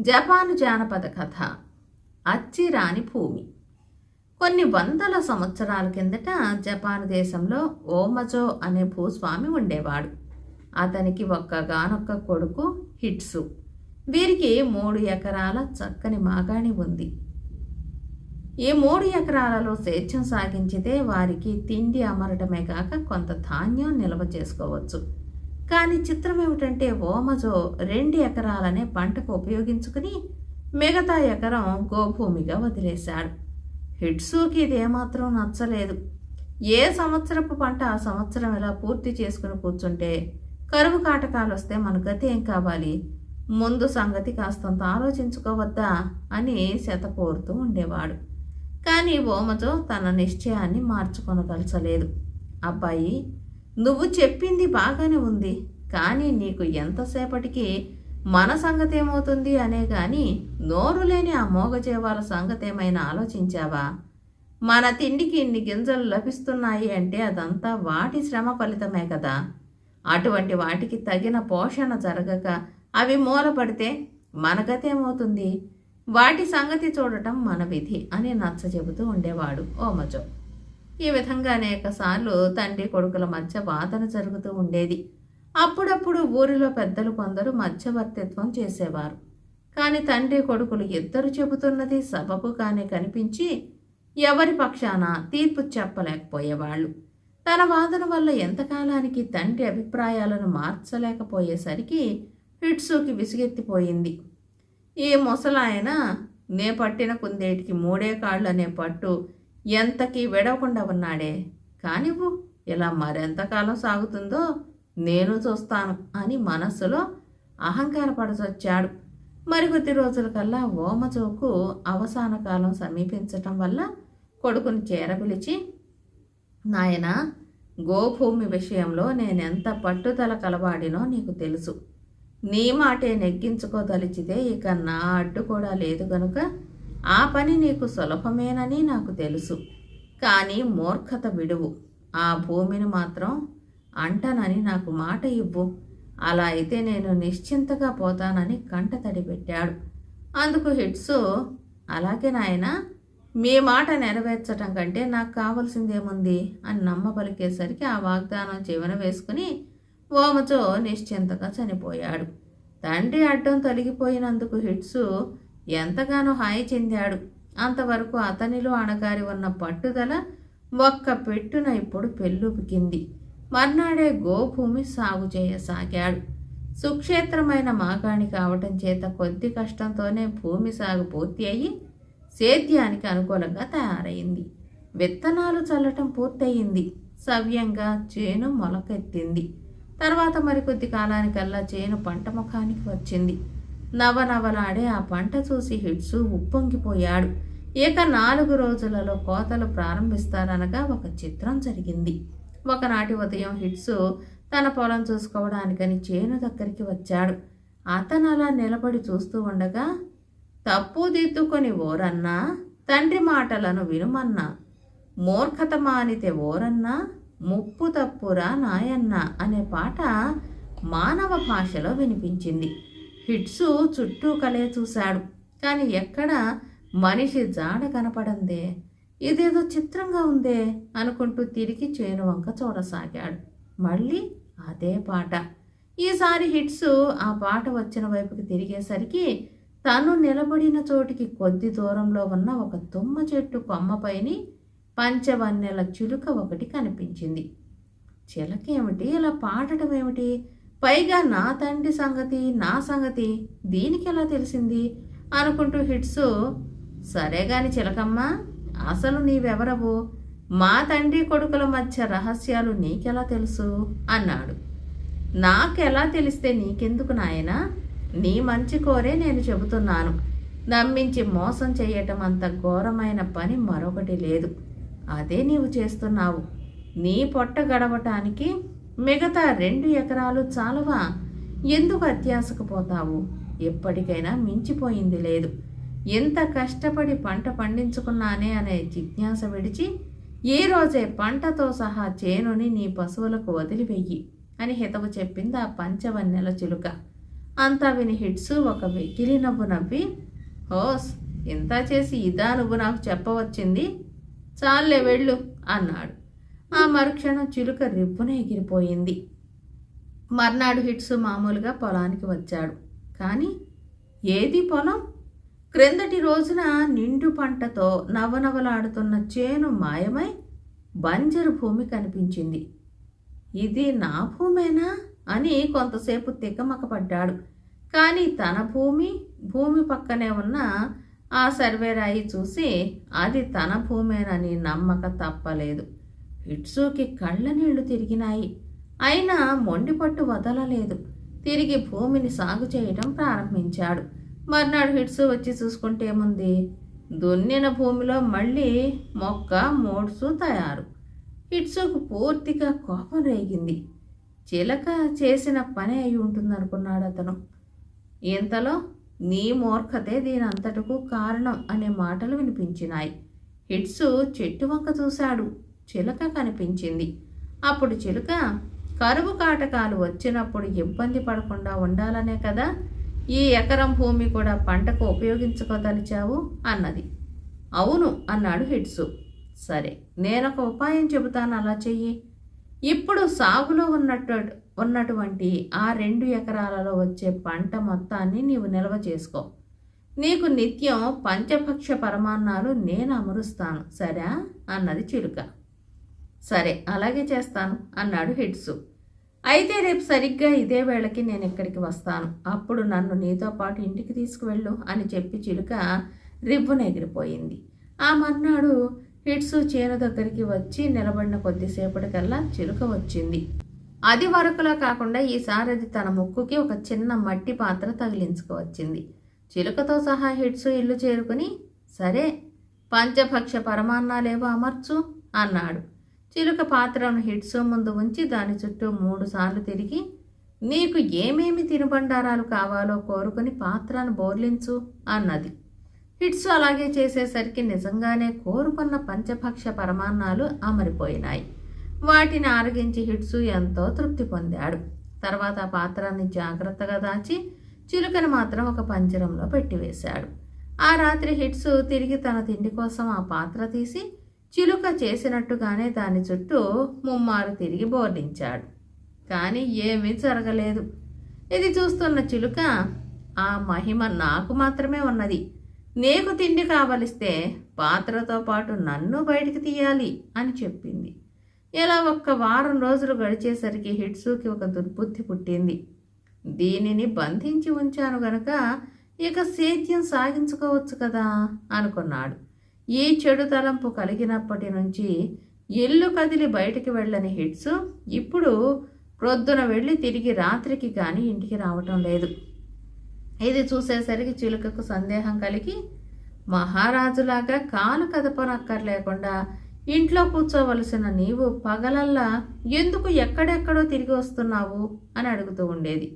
Japan జానపద కథ అచ్చిరాని భూమి. కొన్ని వందల సంవత్సరాల కిందట జపాన్ దేశంలో ఓమజో అనే భూస్వామి ఉండేవాడు. అతనికి ఒక్కగానొక్క కొడుకు హిట్సు. వీరికి మూడు ఎకరాల చక్కని మాగాణి ఉంది. ఈ మూడు ఎకరాలలో స్వేచ్ఛం సాగించితే వారికి తిండి అమరటమే కాక కొంత ధాన్యం నిల్వ చేసుకోవచ్చు. కానీ చిత్రం ఏమిటంటే ఓమజో రెండు ఎకరాలనే పంటకు ఉపయోగించుకుని మిగతా ఎకరం గోభూమిగా వదిలేశాడు. హిట్సూకి ఇదేమాత్రం నచ్చలేదు. ఏ సంవత్సరపు పంట ఆ సంవత్సరం ఇలా పూర్తి చేసుకుని కూర్చుంటే కరువు కాటకాలు వస్తే మన గతి ఏం కావాలి? ముందు సంగతి కాస్తంత ఆలోచించుకోవద్దా అని శతపోరుతూ ఉండేవాడు. కానీ ఓమజో తన నిశ్చయాన్ని మార్చుకొనదలచలేదు. అబ్బాయి నువ్వు చెప్పింది బాగానే ఉంది కానీ నీకు ఎంతసేపటికి మన సంగతి ఏమవుతుంది అనే గాని నోరు లేని ఆ మోగజేవాల సంగతి ఏమైనా ఆలోచించావా? మన తిండికి ఇన్ని గింజలు లభిస్తున్నాయి అంటే అదంతా వాటి శ్రమ ఫలితమే కదా. అటువంటి వాటికి తగిన పోషణ జరగక అవి మూలపడితే మన వాటి సంగతి చూడటం మన విధి అని నచ్చ చెబుతూ ఉండేవాడు ఓమజో ఈ విధంగా అనేకసార్లు తండ్రి కొడుకుల మధ్య వాదన జరుగుతూ ఉండేది. అప్పుడప్పుడు ఊరిలో పెద్దలు కొందరు మధ్యవర్తిత్వం చేసేవారు. కానీ తండ్రి కొడుకులు ఇద్దరు చెబుతున్నది సబబుగానే కనిపించి ఎవరి పక్షాన తీర్పు చెప్పలేకపోయేవాళ్ళు. తన వాదన వల్ల ఎంతకాలానికి తండ్రి అభిప్రాయాలను మార్చలేకపోయేసరికి హిట్సుకి విసుగెత్తిపోయింది. ఈ ముసలాయన నే పట్టిన కుందేటికి మూడే కాళ్ళు అనే పట్టు ఎంతకీ విడవకుండా ఉన్నాడే? కానివ్వు ఇలా మరెంతకాలం సాగుతుందో నేను చూస్తాను అని మనస్సులో అహంకారపడచొచ్చాడు మరికొద్ది రోజులకల్లా ఓమచోకు అవసాన కాలం సమీపించటం వల్ల కొడుకుని చేరపిలిచి నాయన గోభూమి విషయంలో నేనెంత పట్టుదల కలవాడినో నీకు తెలుసు. నీ మాటే నెగ్గించుకోదలిచితే ఇక నా అడ్డు కూడా లేదు గనుక ఆ పని నీకు సులభమేనని నాకు తెలుసు. కానీ మూర్ఖత విడువు. ఆ భూమిని మాత్రం అంటనని నాకు మాట ఇవ్వు. అలా అయితే నేను నిశ్చింతగా పోతానని కంట తడి పెట్టాడు అందుకు హిట్సు అలాగే నాయన మీ మాట నెరవేర్చటం కంటే నాకు కావలసిందేముంది? అని నమ్మ పలికేసరికి ఆ వాగ్దానం చివర వేసుకుని ఓమచో నిశ్చింతగా చనిపోయాడు. తండ్రి అడ్డం తొలగిపోయినందుకు హిట్సు ఎంతగానో హాయి చెందాడు. అంతవరకు అతనిలో అణగారి ఉన్న పట్టుదల ఒక్క పెట్టున ఇప్పుడు పెళ్ళుపికింది. మర్నాడే గోభూమి సాగు చేయసాగాడు సుక్షేత్రమైన మాగాణి కావటం చేత కొద్ది కష్టంతోనే భూమి సాగు పూర్తి అయ్యి సేద్యానికి అనుకూలంగా తయారైంది విత్తనాలు చల్లటం పూర్తయింది. సవ్యంగా చేను మొలకెత్తింది. తర్వాత మరికొద్ది కాలానికల్లా చేను పంట ముఖానికి వచ్చింది. నవనవలాడే ఆ పంట చూసి హిడ్సు ఉప్పొంగిపోయాడు. ఇక నాలుగు రోజులలో కోతలు ప్రారంభిస్తారనగా ఒక చిత్రం జరిగింది. ఒకనాటి ఉదయం హిడ్సు తన పొలం చూసుకోవడానికని చేను దగ్గరికి వచ్చాడు. అతను అలా నిలబడి చూస్తూ ఉండగా తప్పు దిద్దుకొని ఓరన్నా? తండ్రి మాటలను వినుమన్నా? మూర్ఖత మానితే ఓరన్నా? ముప్పు తప్పురా నాయన్న? అనే పాట మానవ భాషలో వినిపించింది. హిట్సు చుట్టూ కలే చూశాడు. కానీ ఎక్కడ మనిషి జాడ కనపడందే? ఇదేదో చిత్రంగా ఉందే? అనుకుంటూ తిరిగి చేను వంక చూడసాగాడు. మళ్ళీ అదే పాట. ఈసారి హిట్స్ ఆ పాట వచ్చిన వైపుకి తిరిగేసరికి తను నిలబడిన చోటికి కొద్ది దూరంలో ఉన్న ఒక తుమ్మ చెట్టు కొమ్మపైని పంచవన్నెల చిలుక ఒకటి కనిపించింది. చిలకేమిటి? ఇలా పాడటం ఏమిటి పైగా నా తండ్రి సంగతి నా సంగతి దీనికి ఎలా తెలిసింది? అనుకుంటూ హిట్స్ సరే గాని చిలకమ్మ అసలు నీవెవరవు? మా తండ్రి కొడుకుల మధ్య రహస్యాలు నీకెలా తెలుసు? అన్నాడు. నాకెలా తెలిస్తే నీకెందుకు నాయనా? నీ మంచి కోరే నేను చెబుతున్నాను. నమ్మించి మోసం చేయటం అంత ఘోరమైన పని మరొకటి లేదు. అదే నీవు చేస్తున్నావు. నీ పొట్ట గడవటానికి మిగతా రెండు ఎకరాలు చాలవా? ఎందుకు అత్యాశకు పోతావు? ఎప్పటికైనా మించిపోయింది లేదు. ఎంత కష్టపడి పంట పండించుకున్నానే అనే జిజ్ఞాస విడిచి ఈ రోజే పంటతో సహా చేనుని నీ పశువులకు వదిలివెయ్యి అని హితవు చెప్పింది ఆ పంచవన్నెల చిలుక. అంతా విని హిట్స్ ఒక వెకిలి నవ్వు నవ్వి హోస్ ఇంత చేసి ఇదా నువ్వు నాకు చెప్పవచ్చింది? చాలే వెళ్ళు అన్నాడు. ఆ మరుక్షణం చిలుక రిబ్బున ఎగిరిపోయింది. మర్నాడు హిట్స్ మామూలుగా పొలానికి వచ్చాడు. కానీ ఏది పొలం? క్రిందటి రోజున నిండు పంటతో నవనవలాడుతున్న చేను మాయమై బంజరు భూమి కనిపించింది. ఇది నా భూమేనా? అని కొంతసేపు తికమకపడ్డాడు. కానీ తన భూమి భూమి పక్కనే ఉన్న ఆ సర్వేరాయి చూసి అది తన భూమేనని నమ్మక తప్పలేదు. ఇట్సోకి కళ్ళ నీళ్ళు తిరిగినాయి. అయినా మొండిపట్టు వదలలేదు. తిరిగి భూమిని సాగు చేయడం ప్రారంభించాడు. మర్నాడు హిట్సు వచ్చి చూసుకుంటే ఏముంది? దున్నిన భూమిలో మళ్ళీ మొక్క మోడ్సు తయారు. హిట్సుకు పూర్తిగా కోపం రేగింది. చిలక చేసిన పని అయి ఉంటుందనుకున్నాడు అతను. ఇంతలో నీ మూర్ఖతే దీనంతటకు కారణం అనే మాటలు వినిపించినాయి. హిట్సు చెట్టు వంక చూశాడు. చిలక కనిపించింది. అప్పుడు చిలుక కరువు కాటకాలు వచ్చినప్పుడు ఇబ్బంది పడకుండా ఉండాలనే కదా ఈ ఎకరం భూమి కూడా పంటకు ఉపయోగించుకోదలిచావు అన్నది. అవును అన్నాడు హిట్సు. సరే నేనొక ఉపాయం చెబుతాను అలా చెయ్యి. ఇప్పుడు సాగులో ఉన్నట్టు ఉన్నటువంటి ఆ రెండు ఎకరాలలో వచ్చే పంట మొత్తాన్ని నీవు నిల్వ చేసుకో. నీకు నిత్యం పంచభక్ష పరమాన్నాలు నేను అమరుస్తాను సరే? అన్నది చిలుక. సరే అలాగే చేస్తాను అన్నాడు హిట్సు. అయితే రేపు సరిగ్గా ఇదే వేళకి నేను ఇక్కడికి వస్తాను. అప్పుడు నన్ను నీతో పాటు ఇంటికి తీసుకువెళ్ళు అని చెప్పి చిలుక రిబ్బున ఎగిరిపోయింది. ఆ మర్నాడు హిట్సు చేను దగ్గరికి వచ్చి నిలబడిన కొద్దిసేపటికల్లా చిలుక వచ్చింది. అది వరకులా కాకుండా ఈసారి అది తన ముక్కుకి ఒక చిన్న మట్టి పాత్ర తగిలించుకువచ్చింది. చిలుకతో సహా హిట్సు ఇల్లు చేరుకుని సరే పంచభక్ష పరమాన్నాలేవో అమర్చు అన్నాడు. చిలుక పాత్రను హిట్సు ముందు ఉంచి దాని చుట్టూ మూడు సార్లు తిరిగి నీకు ఏమేమి తినుబండారాలు కావాలో కోరుకుని పాత్రను బోర్లించు అన్నది. హిట్సు అలాగే చేసేసరికి నిజంగానే కోరుకున్న పంచభక్ష పరమాన్నాలు అమరిపోయినాయి. వాటిని ఆరగించి హిట్సు ఎంతో తృప్తి పొందాడు. తర్వాత ఆ పాత్రాన్ని జాగ్రత్తగా దాచి చిలుకను మాత్రం ఒక పంజరంలో పెట్టివేశాడు. ఆ రాత్రి హిట్సు తిరిగి తన తిండి కోసం ఆ పాత్ర తీసి చిలుక చేసినట్టుగానే దాని చుట్టూ ముమ్మారు తిరిగి బోర్డించాడు. కానీ ఏమీ జరగలేదు. ఇది చూస్తున్న చిలుక ఆ మహిమ నాకు మాత్రమే ఉన్నది. నీకు తిండి కావలిస్తే పాత్రతో పాటు నన్ను బయటికి తీయాలి అని చెప్పింది. ఇలా ఒక్క వారం రోజులు గడిచేసరికి హిట్సుకి ఒక దుర్బుద్ధి పుట్టింది. దీనిని బంధించి ఉంచాను గనక ఇక సేద్యం సాగించుకోవచ్చు కదా అనుకున్నాడు. ఈ చెడు తలంపు కలిగినప్పటి నుంచి ఇల్లు కదిలి బయటికి వెళ్ళని హిట్స్ ఇప్పుడు ప్రొద్దున వెళ్ళి తిరిగి రాత్రికి కానీ ఇంటికి రావటం లేదు. ఇది చూసేసరికి చిలుకకు సందేహం కలిగి మహారాజులాగా కాలు కదపనక్కర్లేకుండా ఇంట్లో కూర్చోవలసిన నీవు పగలల్లా ఎందుకు ఎక్కడెక్కడో తిరిగి వస్తున్నావు అని అడుగుతూ ఉండేది.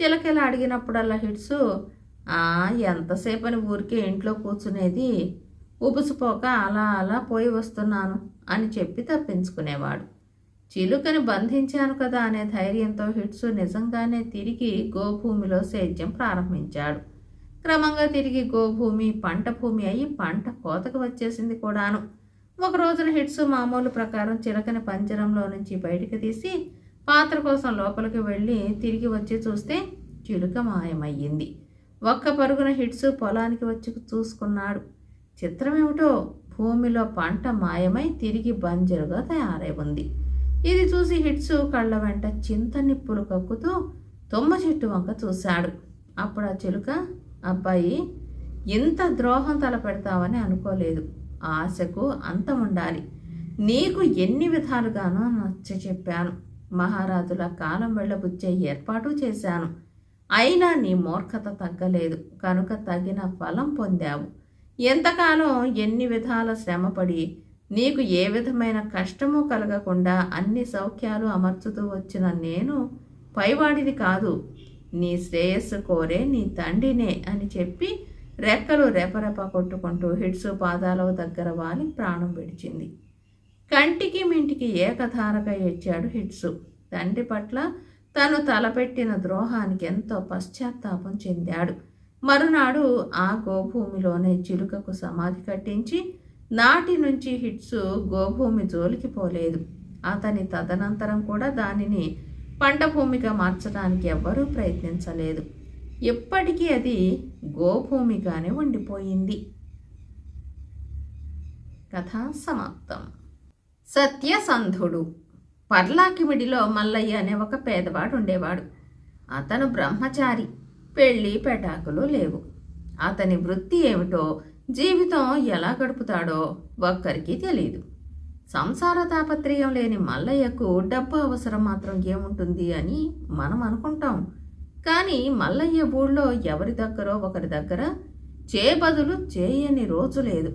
చిలకలా అడిగినప్పుడల్లా హిట్సు ఎంతసేపని ఊరికే ఇంట్లో కూర్చునేది? ఉబుసుపోక అలా అలా పోయి వస్తున్నాను అని చెప్పి తప్పించుకునేవాడు. చిలుకని బంధించాను కదా అనే ధైర్యంతో హిట్సు నిజంగానే తిరిగి గోభూమిలో సేద్యం ప్రారంభించాడు. క్రమంగా తిరిగి గోభూమి పంట భూమి అయి పంట కోతకు వచ్చేసింది కూడాను. ఒక రోజున హిట్సు మామూలు ప్రకారం చిలకని పంజరంలో నుంచి బయటికి తీసి పాత్ర కోసం లోపలికి వెళ్ళి తిరిగి వచ్చి చూస్తే చిలుక మాయమయ్యింది. ఒక్క పరుగున హిట్సు పొలానికి వచ్చి చూసుకున్నాడు. చిత్రమేమిటో? భూమిలో పంట మాయమై తిరిగి బంజరుగా తయారై ఉంది. ఇది చూసి హిట్సు కళ్ళ వెంట చింత నిప్పులు కక్కుతూ తుమ్మ చెట్టు వంక చూశాడు. అప్పుడు ఆ చిలుక అబ్బాయి ఇంత ద్రోహం తలపెడతావని అనుకోలేదు. ఆశకు అంతం ఉండాలి నీకు ఎన్ని విధాలుగానో నచ్చ చెప్పాను. మహారాజుల కాలం వెళ్ళబుచ్చే ఏర్పాటు చేశాను. అయినా నీ మూర్ఖత తగ్గలేదు. కనుక తగిన ఫలం పొందావు. ఎంతకాలం ఎన్ని విధాల శ్రమపడి నీకు ఏ విధమైన కష్టము కలగకుండా అన్ని సౌఖ్యాలు అమర్చుతూ వచ్చిన నేను పైవాడిని కాదు. నీ శ్రేయస్సు కోరే నీ తండ్రినే అని చెప్పి రెక్కలు రెపరెప కొట్టుకుంటూ హిడ్సు పాదాల దగ్గర వాలి ప్రాణం విడిచింది. కంటికి మింటికి ఏకధారగా ఏడ్చాడు హిడ్సు తండ్రి పట్ల తను తలపెట్టిన ద్రోహానికి ఎంతో పశ్చాత్తాపం చెందాడు. మరునాడు ఆ గోభూమిలోనే చిలుకకు సమాధి కట్టించి నాటి నుంచి హిట్స్ గోభూమి జోలికి పోలేదు. అతని తదనంతరం కూడా దానిని పంట భూమిగా మార్చడానికి ఎవ్వరూ ప్రయత్నించలేదు. ఎప్పటికీ అది గోభూమిగానే ఉండిపోయింది. కథ సమాప్తం. సత్యసంధుడు పర్లాకిమిడిలో మల్లయ్య అనే ఒక పేదవాడు ఉండేవాడు. అతను బ్రహ్మచారి. పెళ్ళి పెటాకులు లేవు. అతని వృత్తి ఏమిటో జీవితం ఎలా గడుపుతాడో ఒక్కరికి తెలియదు సంసార తాపత్రయం లేని మల్లయ్యకు డబ్బు అవసరం మాత్రం ఏముంటుంది అని మనం అనుకుంటాం. కానీ మల్లయ్య ఊళ్ళో ఎవరి దగ్గరో ఒకరి దగ్గర చే బదులు చేయని రోజు లేదు.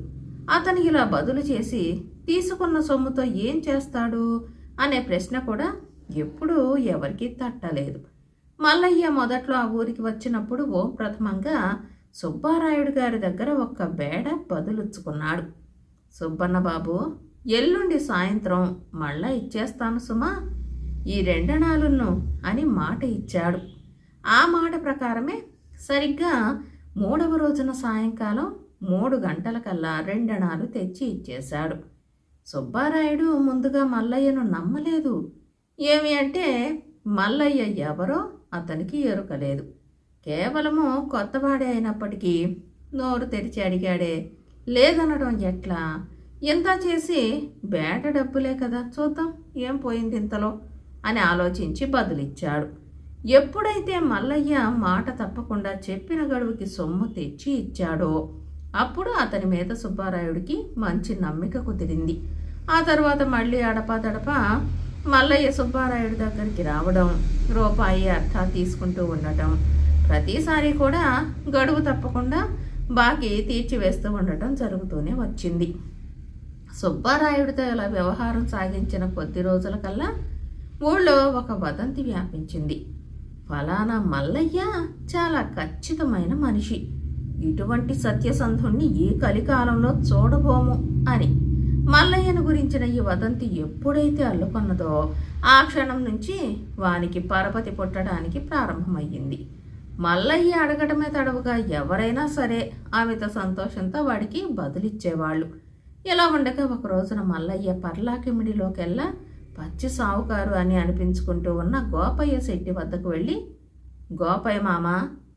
అతను ఇలా బదులు చేసి తీసుకున్న సొమ్ముతో ఏం చేస్తాడు? అనే ప్రశ్న కూడా ఎప్పుడూ ఎవరికీ తట్టలేదు. మల్లయ్య మొదట్లో ఆ ఊరికి వచ్చినప్పుడు ఓ ప్రథమంగా సుబ్బారాయుడు గారి దగ్గర ఒక్క బేడ బదులుచ్చుకున్నాడు. సుబ్బన్న బాబు ఎల్లుండి సాయంత్రం మళ్ళా ఇచ్చేస్తాను సుమా ఈ రెండణాలున్ను అని మాట ఇచ్చాడు. ఆ మాట ప్రకారమే సరిగ్గా మూడవ రోజున సాయంకాలం మూడు గంటలకల్లా రెండణాలు తెచ్చి ఇచ్చేశాడు. సుబ్బారాయుడు ముందుగా మల్లయ్యను నమ్మలేదు. ఏమి అంటే మల్లయ్య ఎవరో అతనికి ఎరుకలేదు. కేవలము కొత్తవాడే అయినప్పటికీ నోరు తెరిచి అడిగాడే లేదనడం ఎట్లా? ఇంత చేసి బేట డబ్బులే కదా చూద్దాం ఏం పోయింది ఇంతలో? అని ఆలోచించి బదులిచ్చాడు. ఎప్పుడైతే మల్లయ్య మాట తప్పకుండా చెప్పిన గడువుకి సొమ్ము తెచ్చి ఇచ్చాడో అప్పుడు అతని మీద సుబ్బారాయుడికి మంచి నమ్మిక కుదిరింది. ఆ తర్వాత మళ్ళీ అడపాదడప మల్లయ్య సుబ్బారాయుడు దగ్గరికి రావడం రూపాయి అర్థా తీసుకుంటూ ఉండటం ప్రతిసారి కూడా గడువు తప్పకుండా బాకీ తీర్చివేస్తూ ఉండటం జరుగుతూనే వచ్చింది. సుబ్బారాయుడితో ఇలా వ్యవహారం సాగించిన కొద్ది రోజుల కల్లా ఊళ్ళో ఒక వదంతి వ్యాపించింది. ఫలానా మల్లయ్య చాలా ఖచ్చితమైన మనిషి. ఇటువంటి సత్యసంధుణ్ణి ఈ కలికాలంలో చూడబోము అని మల్లయ్యను గురించిన ఈ వదంతి ఎప్పుడైతే అల్లుకొన్నదో ఆ క్షణం నుంచి వానికి పరపతి పుట్టడానికి ప్రారంభమయ్యింది. మల్లయ్య అడగటమే తడవుగా ఎవరైనా సరే ఆమెతో సంతోషంతో వాడికి బదులిచ్చేవాళ్ళు. ఇలా ఉండగా ఒక రోజున మల్లయ్య పర్లాకిమిడిలోకెల్లా పచ్చి సావుకారు అని అనిపించుకుంటూ ఉన్న గోపయ్య శెట్టి వద్దకు వెళ్ళి గోపయ్య మామ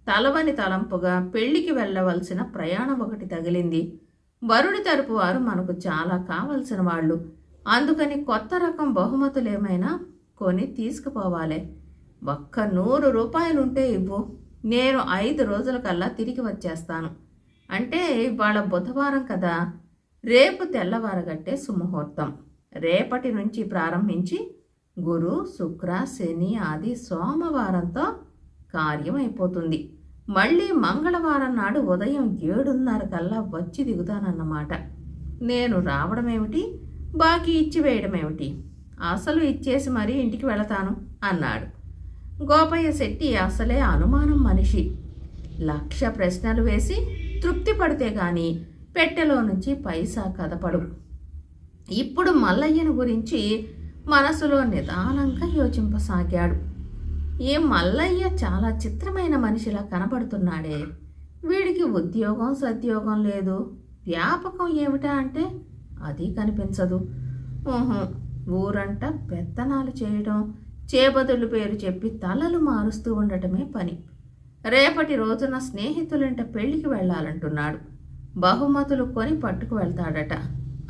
తలవని తలంపుగా పెళ్ళికి వెళ్ళవలసిన ప్రయాణం ఒకటి తగిలింది. వరుడి తరపు వారు మనకు చాలా కావలసిన వాళ్ళు. అందుకని కొత్త రకం బహుమతులు ఏమైనా కొని తీసుకుపోవాలి. ఒక్క నూరు రూపాయలుంటే ఇవ్వు. నేను ఐదు రోజుల కల్లా తిరిగి వచ్చేస్తాను. అంటే ఇవాళ బుధవారం కదా. రేపు తెల్లవారగట్టే సుముహూర్తం. రేపటి నుంచి ప్రారంభించి గురు శుక్ర శని ఆది సోమవారంతో కార్యం అయిపోతుంది మళ్ళీ మంగళవారం నాడు ఉదయం ఏడున్నర కల్లా వచ్చి దిగుతానన్నమాట. నేను రావడమేమిటి? బాకీ ఇచ్చి వేయడమేమిటి? అసలు ఇచ్చేసి మరీ ఇంటికి వెళతాను అన్నాడు. గోపయ్య శెట్టి అసలే అనుమానం మనిషి. లక్ష ప్రశ్నలు వేసి తృప్తి పడితే గాని పెట్టెలో నుంచి పైసా కదపడు. ఇప్పుడు మల్లయ్యను గురించి మనసులో నిదానంగా యోచింపసాగాడు. ఈ మల్లయ్య చాలా చిత్రమైన మనిషిలా కనబడుతున్నాడే. వీడికి ఉద్యోగం సద్యోగం లేదు. వ్యాపకం ఏమిటా అంటే అది కనిపించదు. ఊరంట పెత్తనాలు చేయడం చేబదులు పేరు చెప్పి తలలు మారుస్తూ ఉండటమే పని. రేపటి రోజున స్నేహితులంట పెళ్ళికి వెళ్ళాలంటున్నాడు. బహుమతులు కొని పట్టుకు వెళ్తాడట.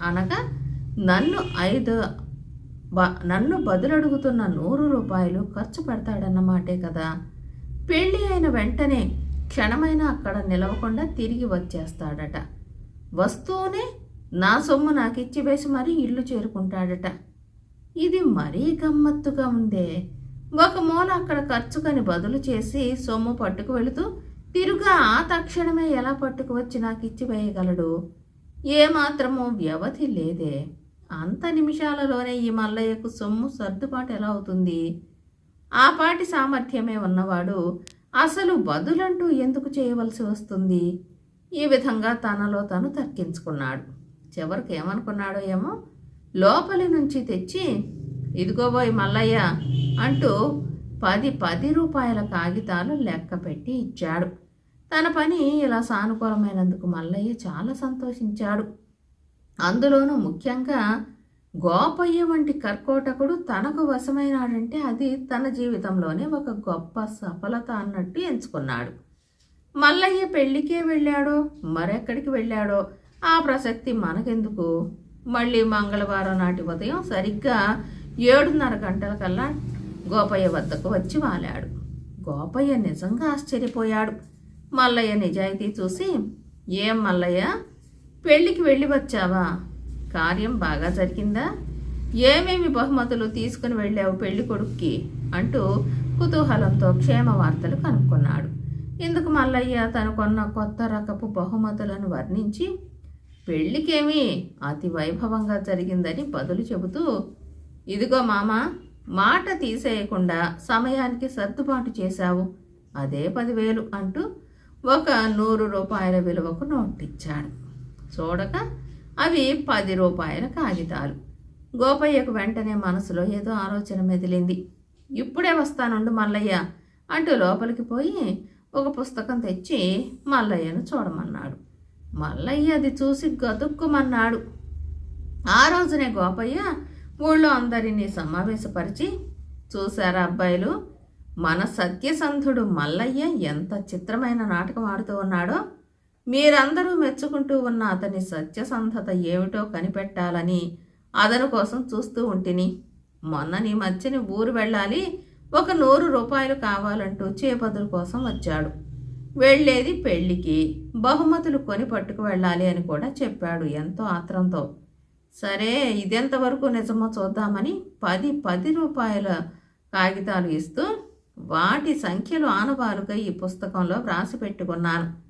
అనగా నన్ను ఐదు బ నన్ను బదులడుగుతున్న నూరు రూపాయలు ఖర్చు పెడతాడన్నమాటే కదా. పెళ్ళి అయిన వెంటనే క్షణమైనా అక్కడ నిలవకుండా తిరిగి వచ్చేస్తాడట. వస్తూనే నా సొమ్ము నాకు ఇచ్చివేసి మరీ ఇల్లు చేరుకుంటాడట. ఇది మరీ గమ్మత్తుగా ఉందే. ఒక మూల అక్కడ ఖర్చుకని బదులు చేసి సొమ్ము పట్టుకు వెళుతూ తిరుగా ఆ తక్షణమే ఎలా పట్టుకు వచ్చి నాకు ఇచ్చి వేయగలడు? ఏమాత్రమూ వ్యవధి లేదే. అంత నిమిషాలలోనే ఈ మల్లయ్యకు సొమ్ము సర్దుబాటు ఎలా అవుతుంది? ఆ పాటి సామర్థ్యమే ఉన్నవాడు అసలు బదులంటూ ఎందుకు చేయవలసి వస్తుంది? ఈ విధంగా తనలో తను తర్కించుకున్నాడు. చివరికి ఏమనుకున్నాడో ఏమో లోపలి నుంచి తెచ్చి ఇదిగోబోయ్ మల్లయ్య అంటూ పది పది రూపాయల కాగితాలు లెక్క పెట్టి ఇచ్చాడు. తన పని ఇలా సానుకూలమైనందుకు మల్లయ్య చాలా సంతోషించాడు. అందులోనూ ముఖ్యంగా గోపయ్య వంటి కర్కోటకుడు తనకు వశమైనాడంటే అది తన జీవితంలోనే ఒక గొప్ప సఫలత అన్నట్టు ఎంచుకున్నాడు. మల్లయ్య పెళ్ళికే వెళ్ళాడో మరెక్కడికి వెళ్ళాడో ఆ ప్రసక్తి మనకెందుకు? మళ్ళీ మంగళవారం నాటి ఉదయం సరిగ్గా ఏడున్నర గంటలకల్లా గోపయ్య వద్దకు వచ్చి వాలాడు. గోపయ్య నిజంగా ఆశ్చర్యపోయాడు. మల్లయ్య నిజాయితీ చూసి ఏం మల్లయ్య? పెళ్ళికి వెళ్ళి వచ్చావా? కార్యం బాగా జరిగిందా? ఏమేమి బహుమతులు తీసుకుని వెళ్ళావు పెళ్ళి కొడుక్కి? అంటూ కుతూహలంతో క్షేమ వార్తలు కనుక్కున్నాడు. ఇందుకు మల్లయ్య తను కొన్న కొత్త రకపు బహుమతులను వర్ణించి పెళ్ళికేమీ అతి వైభవంగా జరిగిందని బదులు చెబుతూ ఇదిగో మామ మాట తీసేయకుండా సమయానికి సర్దుబాటు చేశావు అదే పదివేలు అంటూ ఒక నూరు రూపాయల విలువకు నోటిచ్చాడు. చూడక అవి పది రూపాయల కాగితాలు. గోపయ్యకు వెంటనే మనసులో ఏదో ఆలోచన మెదిలింది. ఇప్పుడే వస్తానుండు మల్లయ్య అంటూ లోపలికి పోయి ఒక పుస్తకం తెచ్చి మల్లయ్యను చూడమన్నాడు. మల్లయ్య అది చూసి గతుక్కుమన్నాడు. ఆ రోజునే గోపయ్య ఊళ్ళో అందరినీ సమావేశపరిచి చూశారా అబ్బాయిలు మన సత్యసంధుడు మల్లయ్య ఎంత చిత్రమైన నాటకం ఆడుతూ ఉన్నాడో మీరందరూ మెచ్చుకుంటూ ఉన్న అతని సత్యసంధత ఏమిటో కనిపెట్టాలని అదను కోసం చూస్తూ ఉంటిని. మొన్న నీ మధ్యని ఊరు వెళ్ళాలి ఒక నూరు రూపాయలు కావాలంటూ చేపదుల కోసం వచ్చాడు. వెళ్ళేది పెళ్ళికి బహుమతులు కొని పట్టుకు వెళ్ళాలి అని కూడా చెప్పాడు ఎంతో ఆత్రంతో. సరే ఇదెంతవరకు నిజమో చూద్దామని పది పది రూపాయల కాగితాలు ఇస్తూ వాటి సంఖ్యలు ఆనవాలుగా ఈ పుస్తకంలో వ్రాసి పెట్టుకున్నాను.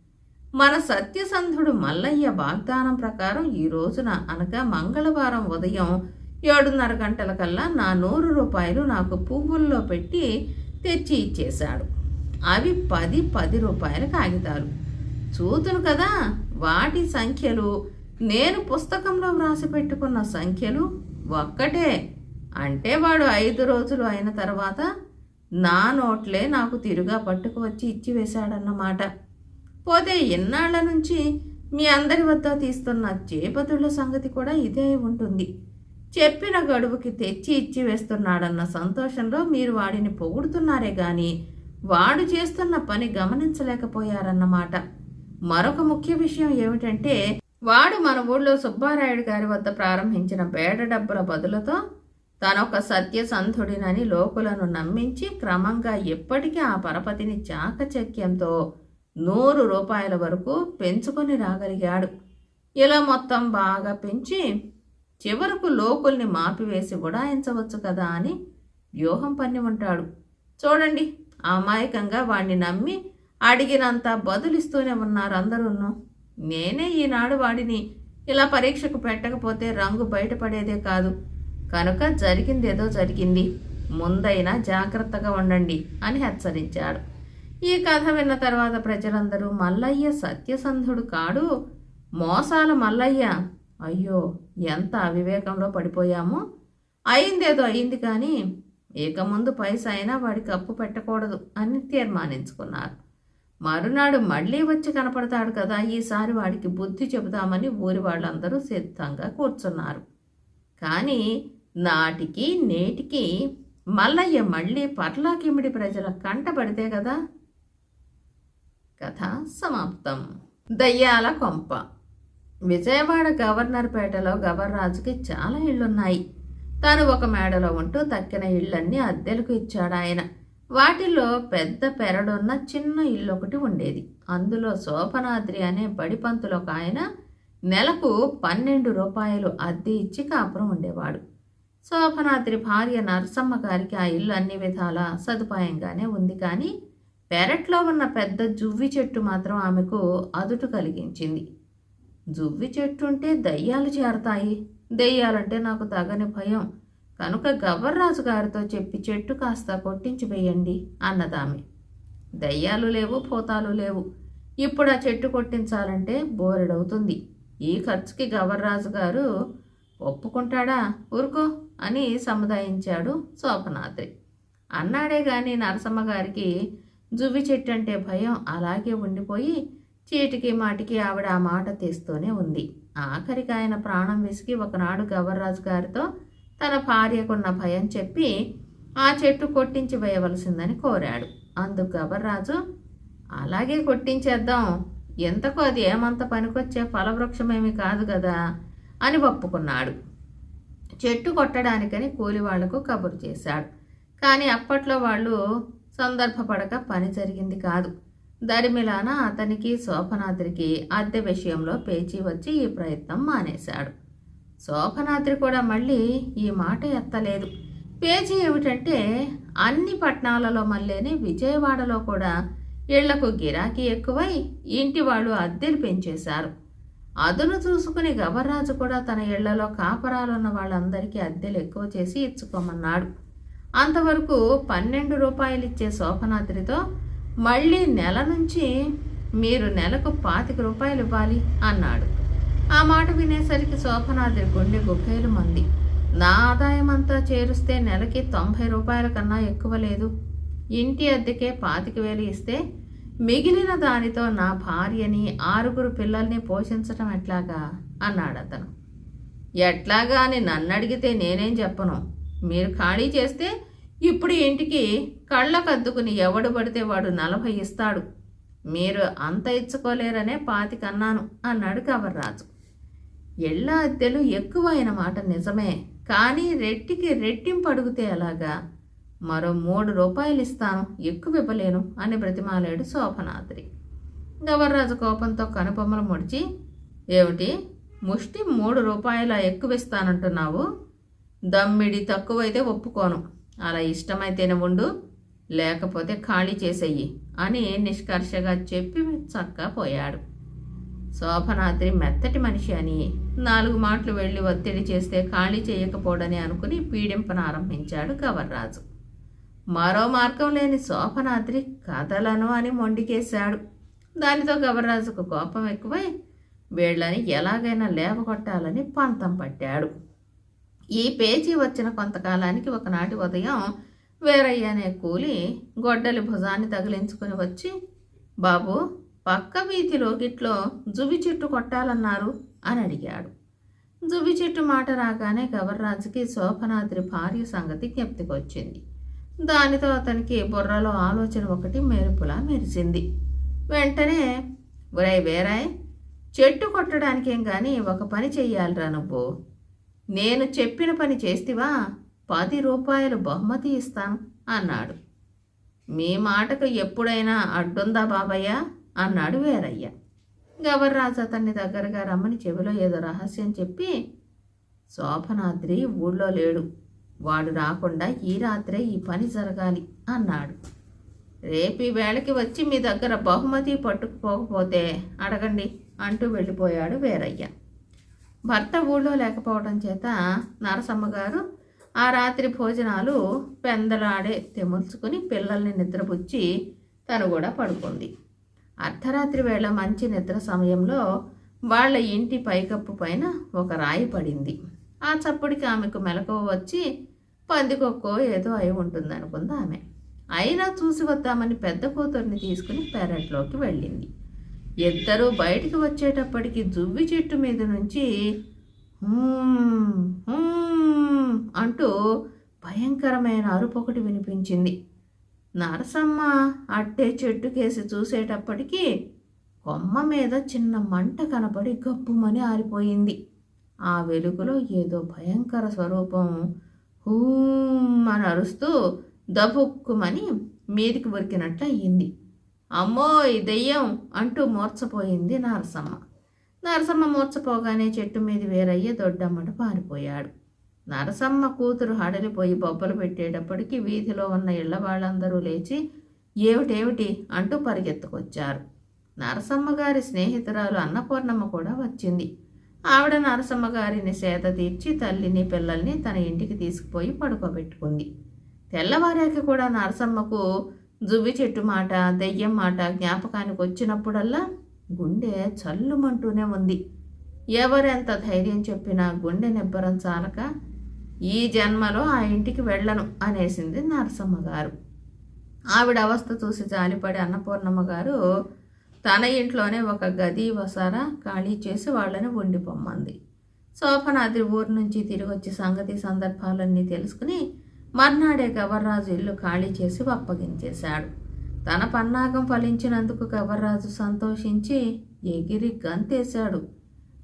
మన సత్యసంధుడు మల్లయ్య వాగ్దానం ప్రకారం ఈ రోజున అనగా మంగళవారం ఉదయం ఏడున్నర గంటలకల్లా నా నూరు రూపాయలు నాకు పువ్వుల్లో పెట్టి తెచ్చి ఇచ్చేశాడు. అవి పది పది రూపాయల కాగితాలు. చూతును కదా వాటి సంఖ్యలు. నేను పుస్తకంలో వ్రాసి పెట్టుకున్న సంఖ్యలు ఒక్కటే. అంటే వాడు ఐదు రోజులు అయిన తర్వాత నా నోట్లే నాకు తిరుగా పట్టుకు వచ్చి ఇచ్చివేశాడన్నమాట. పోతే ఎన్నాళ్ళ నుంచి మీ అందరి వద్ద తీస్తున్న చేపతుళ్ళ సంగతి కూడా ఇదే ఉంటుంది. చెప్పిన గడువుకి తెచ్చి ఇచ్చి వేస్తున్నాడన్న సంతోషంలో మీరు వాడిని పొగుడుతున్నారే గాని వాడు చేస్తున్న పని గమనించలేకపోయారన్నమాట. మరొక ముఖ్య విషయం ఏమిటంటే వాడు మన ఊళ్ళో సుబ్బారాయుడు గారి వద్ద ప్రారంభించిన బేడ డబ్బుల బదులతో తనొక సత్యసంధుడినని లోకులను నమ్మించి క్రమంగా ఎప్పటికీ ఆ పరపతిని చాకచక్యంతో నూరు రూపాయల వరకు పెంచుకొని రాగలిగాడు. ఇలా మొత్తం బాగా పెంచి చివరకు లోకుల్ని మాపివేసి ఉడాయించవచ్చు కదా అని వ్యూహం పన్ని ఉంటాడు చూడండి అమాయకంగా వాణ్ణి నమ్మి అడిగినంత బదులిస్తూనే ఉన్నారు అందరూను నేనే ఈనాడు వాడిని ఇలా పరీక్షకు పెట్టకపోతే రంగు బయటపడేదే కాదు. కనుక జరిగిందేదో జరిగింది. ముందైనా జాగ్రత్తగా ఉండండి అని హెచ్చరించాడు. ఈ కథ విన్న తర్వాత ప్రజలందరూ మల్లయ్య సత్యసంధుడు కాడు. మోసాల మల్లయ్య. అయ్యో ఎంత అవివేకంలో పడిపోయామో. అయిందేదో అయింది కానీ ఇక ముందు పైసా అయినా వాడికి అప్పు పెట్టకూడదు అని తీర్మానించుకున్నారు. మరునాడు మళ్ళీ వచ్చి కనపడతాడు కదా ఈసారి వాడికి బుద్ధి చెబుదామని ఊరి వాళ్ళందరూ సిద్ధంగా కూర్చున్నారు. కానీ నాటికి నేటికి మల్లయ్య మళ్ళీ పర్లాకిమిడి ప్రజల కంటపడితే కదా కథ సమాప్తం. దయ్యాల కొంప. విజయవాడ గవర్నర్ పేటలో గవర్రాజుకి చాలా ఇళ్ళున్నాయి తాను ఒక మేడలో ఉంటూ తక్కిన ఇళ్ళన్నీ అద్దెలకు ఇచ్చాడు ఆయన. వాటిలో పెద్ద పెరడున్న చిన్న ఇల్లు ఒకటి ఉండేది. అందులో శోభనాద్రి అనే బడిపంతులు ఒక ఆయన నెలకు పన్నెండు రూపాయలు అద్దె ఇచ్చి కాపురం ఉండేవాడు. శోభనాద్రి భార్య నరసమ్మ గారికి ఆ ఇల్లు అన్ని విధాల సదుపాయంగానే ఉంది కానీ పెరట్లో ఉన్న పెద్ద జువ్వి చెట్టు మాత్రం ఆమెకు అదుటు కలిగించింది. జువ్వి చెట్టు ఉంటే దయ్యాలు చేరతాయి. దెయ్యాలంటే నాకు తగని భయం. కనుక గవర్రాజు గారితో చెప్పి చెట్టు కాస్త కొట్టించి వేయండి అన్నదామె. దయ్యాలు లేవు పోతాలు లేవు. ఇప్పుడు ఆ చెట్టు కొట్టించాలంటే బోరెడవుతుంది. ఈ ఖర్చుకి గవర్రాజు గారు ఒప్పుకుంటాడా? ఊరుకో అని సముదాయించాడు శోభనాద్రి అన్నాడే గాని నరసమ్మ గారికి జువ్వి చెట్టు అంటే భయం అలాగే ఉండిపోయి చీటికి మాటికి ఆవిడ ఆ మాట తీస్తూనే ఉంది. ఆఖరికి ఆయన ప్రాణం విసిగి ఒకనాడు గవర్రాజు గారితో తన భార్యకున్న భయం చెప్పి ఆ చెట్టు కొట్టించి వేయవలసిందని కోరాడు. అందుకు గవర్రాజు అలాగే కొట్టించేద్దాం. ఎంతకు అది ఏమంత పనికొచ్చే ఫలవృక్షమేమి కాదు కదా అని ఒప్పుకున్నాడు. చెట్టు కొట్టడానికని కూలి వాళ్ళకు కబురు చేశాడు. కానీ అప్పట్లో వాళ్ళు సందర్భపడక పని జరిగింది కాదు. దరిమిలాన అతనికి శోభనాద్రికి అద్దె విషయంలో పేచీ వచ్చి ఈ ప్రయత్నం మానేశాడు. శోభనాద్రి కూడా మళ్ళీ ఈ మాట ఎత్తలేదు. పేచీ ఏమిటంటే అన్ని పట్టణాలలో మళ్ళీనే విజయవాడలో కూడా ఇళ్ళకు గిరాకీ ఎక్కువై ఇంటి వాళ్ళు అద్దెలు పెంచేశారు. అదును చూసుకుని గవర్రాజు కూడా తన ఇళ్ళలో కాపరాలున్న వాళ్ళందరికీ అద్దెలు ఎక్కువ చేసి ఇచ్చుకోమన్నాడు. అంతవరకు పన్నెండు రూపాయలు ఇచ్చే శోభనాద్రితో మళ్ళీ నెల నుంచి మీరు నెలకు పాతిక రూపాయలు ఇవ్వాలి అన్నాడు. ఆ మాట వినేసరికి శోభనాద్రి గుండె గుబ్బేలు మంది. నా ఆదాయం అంతా చేరుస్తే నెలకి తొంభై రూపాయల కన్నా ఎక్కువ లేదు. ఇంటి అద్దెకే పాతిక వేలు ఇస్తే మిగిలిన దానితో నా భార్యని ఆరుగురు పిల్లల్ని పోషించటం ఎట్లాగా? అన్నాడు అతను ఎట్లాగా అని నన్ను అడిగితే నేనేం చెప్పను. మీరు ఖాళీ చేస్తే ఇప్పుడు ఇంటికి కళ్ళకు అద్దుకుని ఎవడు పడితే వాడు నలభై ఇస్తాడు. మీరు అంత ఇచ్చుకోలేరనే పాతికన్నాను అన్నాడు కవర్రాజు. ఎళ్ళ అద్దెలు ఎక్కువైన మాట నిజమే కానీ రెట్టికి రెట్టింపు అడిగితే ఎలాగా మరో మూడు రూపాయలు ఇస్తాను ఎక్కువ ఇవ్వలేను అని బ్రతిమాలాడు శోభనాద్రి. గవర్రాజు కోపంతో కనుబొమ్మలు ముడిచి ఏమిటి? ముష్టి మూడు రూపాయల ఎక్కువ ఇస్తానంటున్నావు దమ్మిడి తక్కువైతే ఒప్పుకోను. అలా ఇష్టమైతేనే ఉండు లేకపోతే ఖాళీ చేసేయి అని నిష్కర్షగా చెప్పి చక్కా పోయాడు శోభనాద్రి మెత్తటి మనిషి అని నాలుగు మాటలు వెళ్ళి ఒత్తిడి చేస్తే ఖాళీ చేయకపోడని అనుకుని పీడింపనారంభించాడు కవర్రాజు మరో మార్గం లేని శోభనాద్రి కథలను అని మొండికేశాడు. దానితో గవర్రాజుకు కోపం ఎక్కువై వీళ్ళని ఎలాగైనా లేవగొట్టాలని పంతం పట్టాడు. ఈ పేజీ వచ్చిన కొంతకాలానికి ఒకనాటి ఉదయం వేరయ్య అనే కూలి గొడ్డలి భుజాన్ని తగిలించుకుని వచ్చి బాబు పక్క వీధిలో గిట్లో జువి చెట్టు కొట్టాలన్నారు అని అడిగాడు. జువి చెట్టు మాట రాగానే గవర్రాజుకి శోభనాద్రి భార్య సంగతి జ్ఞప్తికొచ్చింది. దానితో అతనికి బుర్రలో ఆలోచన ఒకటి మెరుపులా మెరిసింది. వెంటనే ఒరే వేరాయ్ చెట్టు కొట్టడానికేం కానీ ఒక పని చెయ్యాలిరా నువ్వు. నేను చెప్పిన పని చేస్తివా? పది రూపాయలు బహుమతి ఇస్తాను అన్నాడు. మీ మాటకు ఎప్పుడైనా అడ్డుందా బాబయ్య? అన్నాడు వేరయ్య. గవర్రాజు అతన్ని దగ్గరగా రమ్మని చెవిలో ఏదో రహస్యం చెప్పి శోభనాద్రి ఊళ్ళో లేడు. వాడు రాకుండా ఈ రాత్రే ఈ పని జరగాలి అన్నాడు. రేపీ వేళకి వచ్చి మీ దగ్గర బహుమతి పట్టుకుపోకపోతే అడగండి అంటూ వెళ్ళిపోయాడు వేరయ్య. భర్త ఊళ్ళో లేకపోవడం చేత నరసమ్మ గారు ఆ రాత్రి భోజనాలు పెందలాడే తెముల్చుకుని పిల్లల్ని నిద్రపుచ్చి తను కూడా పడుకుంది. అర్ధరాత్రి వేళ మంచి నిద్ర సమయంలో వాళ్ళ ఇంటి పైకప్పు పైన ఒక రాయి పడింది. ఆ చప్పుడికి ఆమెకు మెలకువ వచ్చి పందికొక్కో ఏదో అయి ఉంటుంది అనుకుంది ఆమె. అయినా చూసి వద్దామని పెద్ద కూతుర్ని తీసుకుని పెరట్లోకి వెళ్ళింది. ఇద్దరూ బయటికి వచ్చేటప్పటికి జువ్వి చెట్టు మీద నుంచి అంటూ భయంకరమైన అరుపు ఒకటి వినిపించింది. నరసమ్మ అట్టే చెట్టుకేసి చూసేటప్పటికి కొమ్మ మీద చిన్న మంట కనపడి గప్పుమని ఆరిపోయింది. ఆ వెలుగులో ఏదో భయంకర స్వరూపం హూమ్ అని అరుస్తూ దబుక్కుమని మీదికి ఉరికినట్లు అయ్యింది అమ్మో ఈ దెయ్యం అంటూ మూర్చపోయింది నరసమ్మ. నరసమ్మ మూర్చపోగానే చెట్టు మీద వేరయ్య దొడ్డమ్మట పారిపోయాడు. నరసమ్మ కూతురు హడలిపోయి బొబ్బలు పెట్టేటప్పటికి వీధిలో ఉన్న ఇళ్ళ వాళ్ళందరూ లేచి ఏమిటేమిటి? అంటూ పరిగెత్తుకొచ్చారు. నరసమ్మ గారి స్నేహితురాలు అన్నపూర్ణమ్మ కూడా వచ్చింది. ఆవిడ నరసమ్మ గారిని సేద తీర్చి తల్లిని పిల్లల్ని తన ఇంటికి తీసుకుపోయి పడుకోబెట్టుకుంది. తెల్లవారాకి కూడా నరసమ్మకు జువ్వి చెట్టు మాట దెయ్యం మాట జ్ఞాపకానికి వచ్చినప్పుడల్లా గుండె చల్లుమంటూనే ఉంది. ఎవరెంత ధైర్యం చెప్పినా గుండె నిబ్బరం చాలక ఈ జన్మలో ఆ ఇంటికి వెళ్ళను అనేసింది నరసమ్మ గారు. ఆవిడ అవస్థ చూసి జాలిపడి అన్నపూర్ణమ్మ గారు తన ఇంట్లోనే ఒక గది వసారా ఖాళీ చేసి వాళ్ళని ఉండిపోమ్మంది. శోభనాద్రి ఊరు నుంచి తిరిగి వచ్చి సంగతి సందర్భాలన్నీ తెలుసుకుని మర్నాడే గవర్రాజు ఇల్లు ఖాళీ చేసి అప్పగించేశాడు తన పన్నాగం ఫలించినందుకు గవర్రాజు సంతోషించి ఎగిరి గంతేశాడు.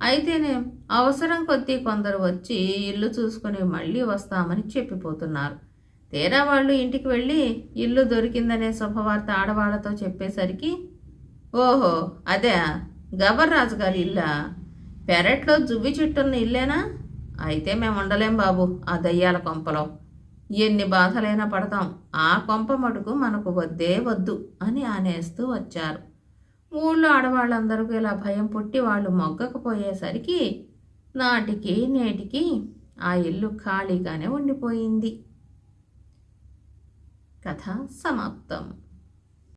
అయితేనే అవసరం కొద్దీ కొందరు వచ్చి ఇల్లు చూసుకుని మళ్ళీ వస్తామని చెప్పిపోతున్నారు. తీరా వాళ్ళు ఇంటికి వెళ్ళి ఇల్లు దొరికిందనే శుభవార్త ఆడవాళ్ళతో చెప్పేసరికి ఓహో అదే గవర్రాజు గారి ఇల్లా? పెరట్లో జువ్వి చెట్టున్న ఇల్లేనా? అయితే మేము ఉండలేం బాబు ఆ దయ్యాల కొంపలో. ఎన్ని బాధలైనా పడతాం. ఆ కొంప మటుకు మనకు వద్దే వద్దు అని అనేస్తూ వచ్చారు. ఊళ్ళో ఆడవాళ్ళందరికీ ఇలా భయం పుట్టి వాళ్ళు మొగ్గకపోయేసరికి నాటికి నేటికి ఆ ఇల్లు ఖాళీగానే ఉండిపోయింది. కథ సమాప్తం.